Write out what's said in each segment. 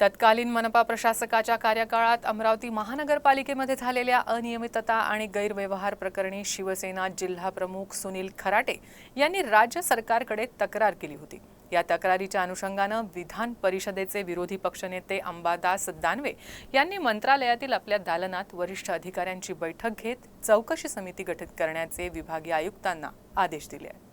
तत्कालीन मनपा प्रशासकाच्या कार्यकाळात अमरावती महानगरपालिकेमध्ये झालेल्या अनियमितता आणि गैरव्यवहार प्रकरणी शिवसेना जिल्हा प्रमुख सुनील खराटे यांनी राज्य सरकारकडे तक्रार केली होती. या तक्रारीच्या अनुषंगानं विधान परिषदेचे विरोधी पक्षनेते अंबादास दानवे यांनी मंत्रालयातील आपल्या दालनात वरिष्ठ अधिकाऱ्यांची बैठक घेत चौकशी समिती गठीत करण्याचे विभागीय आयुक्तांना आदेश दिले आहेत.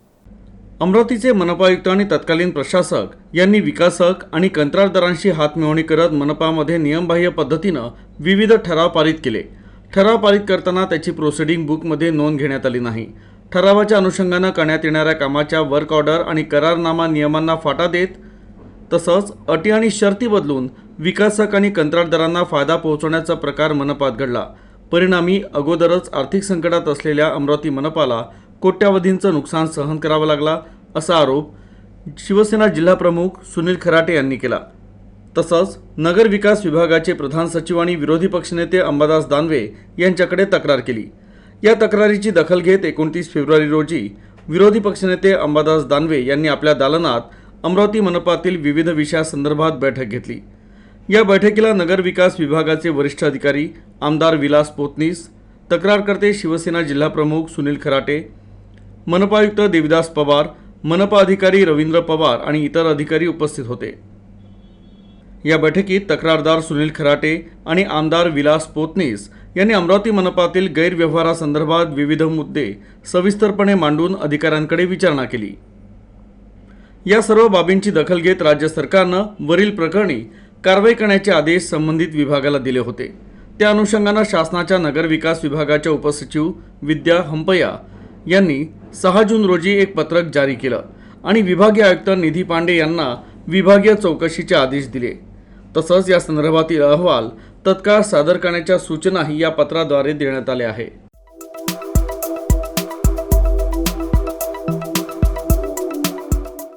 अमरावतीचे मनपा आयुक्त आणि तत्कालीन प्रशासक यांनी विकासक आणि कंत्राटदारांशी हातमिळवणी करत मनपामध्ये नियमबाह्य पद्धतीनं विविध ठराव पारित केले. ठराव पारित करताना त्याची प्रोसिडिंग बुकमध्ये नोंद घेण्यात आली नाही. ठरावाच्या अनुषंगानं करण्यात येणाऱ्या कामाच्या वर्क ऑर्डर आणि करारनामा नियमांना फाटा देत तसंच अटी आणि शर्ती बदलून विकासक आणि कंत्राटदारांना फायदा पोहोचवण्याचा प्रकार मनपात घडला. परिणामी अगोदरच आर्थिक संकटात असलेल्या अमरावती मनपाला कोट्यावधींचं नुकसान सहन करावं लागला असा आरोप शिवसेना जिल्हाप्रमुख सुनील खराटे यांनी केला. तसंच नगर विकास विभागाचे प्रधान सचिव आणि विरोधी पक्षनेते अंबादास दानवे यांच्याकडे तक्रार केली. या तक्रारीची दखल घेत एकोणतीस फेब्रुवारी रोजी विरोधी पक्षनेते अंबादास दानवे यांनी आपल्या दालनात अमरावती मनपातील विविध विषयासंदर्भात बैठक घेतली. या बैठकीला नगर विकास विभागाचे वरिष्ठ अधिकारी आमदार विलास पोतनीस तक्रारकर्ते शिवसेना जिल्हाप्रमुख सुनील खराटे मनपायुक्त देविदास पवार मनपा अधिकारी रवींद्र पवार आणि इतर अधिकारी उपस्थित होते. या बैठकीत तक्रारदार सुनील खराटे आणि आमदार विलास पोतनीस यांनी अमरावती मनपातील गैरव्यवहारासंदर्भात विविध मुद्दे सविस्तरपणे मांडून अधिकाऱ्यांकडे विचारणा केली. या सर्व बाबींची दखल घेत राज्य सरकारनं वरील प्रकरणी कारवाई करण्याचे आदेश संबंधित विभागाला दिले होते. त्या अनुषंगानं शासनाच्या नगरविकास विभागाच्या उपसचिव विद्या हंपया यांनी सहा जून रोजी एक पत्रक जारी केलं आणि विभागीय आयुक्त निधी पांडे यांना विभागीय चौकशीचे आदेश दिले. तसंच या संदर्भातील अहवाल तत्काळ सादर करण्याच्या सूचनाही या पत्राद्वारे देण्यात आल्या आहे.